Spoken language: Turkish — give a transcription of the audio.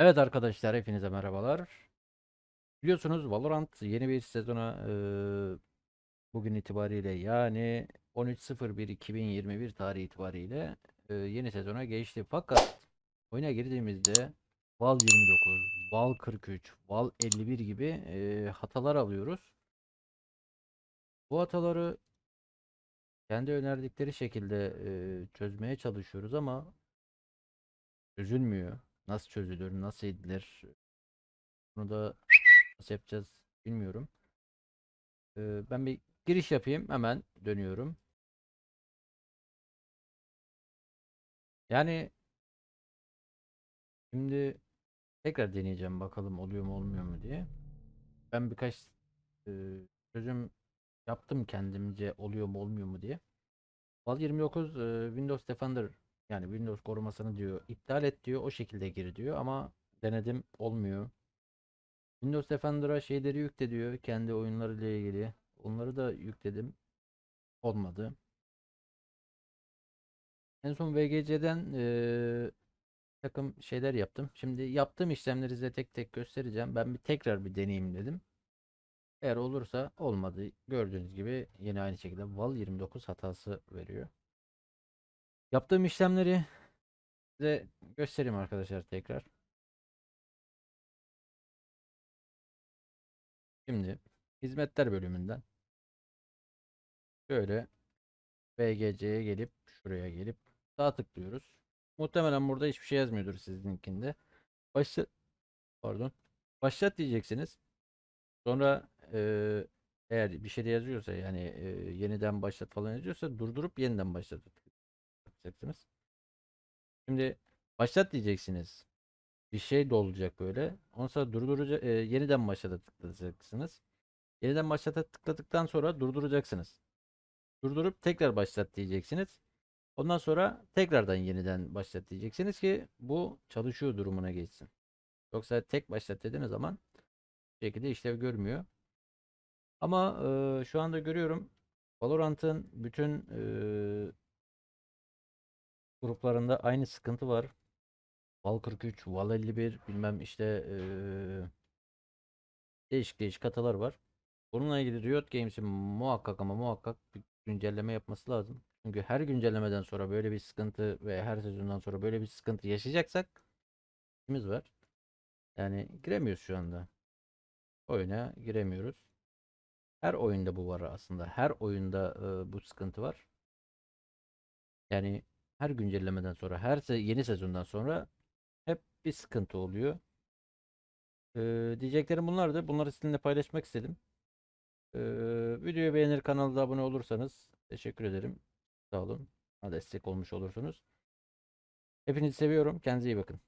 Evet arkadaşlar hepinize merhabalar. Biliyorsunuz Valorant yeni bir sezona e, bugün itibariyle yani 13.01.2021 tarihi itibariyle e, yeni sezona geçti. Fakat oyuna girdiğimizde Val 29, Val 43, Val 51 gibi e, hatalar alıyoruz. Bu hataları kendi önerdikleri şekilde e, çözmeye çalışıyoruz ama çözülmüyor. Nasıl çözülür, nasıl edilir? Bunu da nasıl yapacağız bilmiyorum. Ee, ben bir giriş yapayım hemen dönüyorum. Yani şimdi tekrar deneyeceğim bakalım oluyor mu olmuyor mu diye. Ben birkaç e, çözüm yaptım kendimce oluyor mu olmuyor mu diye. Val 29 e, Windows Defender yani Windows korumasını diyor iptal et diyor o şekilde gir diyor ama denedim olmuyor. Windows Defender'a şeyleri yükle diyor kendi oyunlarıyla ilgili. Onları da yükledim. Olmadı. En son VGC'den eee takım şeyler yaptım. Şimdi yaptığım işlemleri size tek tek göstereceğim. Ben bir tekrar bir deneyeyim dedim. Eğer olursa olmadı. Gördüğünüz gibi yine aynı şekilde Val 29 hatası veriyor. Yaptığım işlemleri size göstereyim arkadaşlar tekrar. Şimdi hizmetler bölümünden şöyle VGC'ye gelip şuraya gelip sağ tıklıyoruz. Muhtemelen burada hiçbir şey yazmıyordur sizinkinde. Başlat pardon. Başlat diyeceksiniz. Sonra eee, eğer bir şey yazıyorsa yani eee, yeniden başlat falan yazıyorsa durdurup yeniden başlat yapacaksınız. Şimdi başlat diyeceksiniz. Bir şey de olacak böyle. Ondan sonra durduracak yeniden başlata tıklayacaksınız. Yeniden başlata tıkladıktan sonra durduracaksınız. Durdurup tekrar başlat diyeceksiniz. Ondan sonra tekrardan yeniden başlat diyeceksiniz ki bu çalışıyor durumuna geçsin. Yoksa tek başlat dediğiniz zaman bu şekilde işlev görmüyor. Ama e, şu anda görüyorum Valorant'ın bütün e, gruplarında aynı sıkıntı var. Val 43, Val 51 bilmem işte e, değişik değişik hatalar var. Bununla ilgili Riot Games'in muhakkak ama muhakkak bir güncelleme yapması lazım. Çünkü her güncellemeden sonra böyle bir sıkıntı ve her sezondan sonra böyle bir sıkıntı yaşayacaksak işimiz var. Yani giremiyoruz şu anda. Oyuna giremiyoruz. Her oyunda bu var aslında. Her oyunda e, bu sıkıntı var. Yani her güncellemeden sonra, her se- yeni sezondan sonra hep bir sıkıntı oluyor. E, diyeceklerim bunlardı. Bunları sizinle paylaşmak istedim. E, videoyu beğenir, kanalda abone olursanız teşekkür ederim. Sağ olun. Bana destek olmuş olursunuz. Hepinizi seviyorum. Kendinize iyi bakın.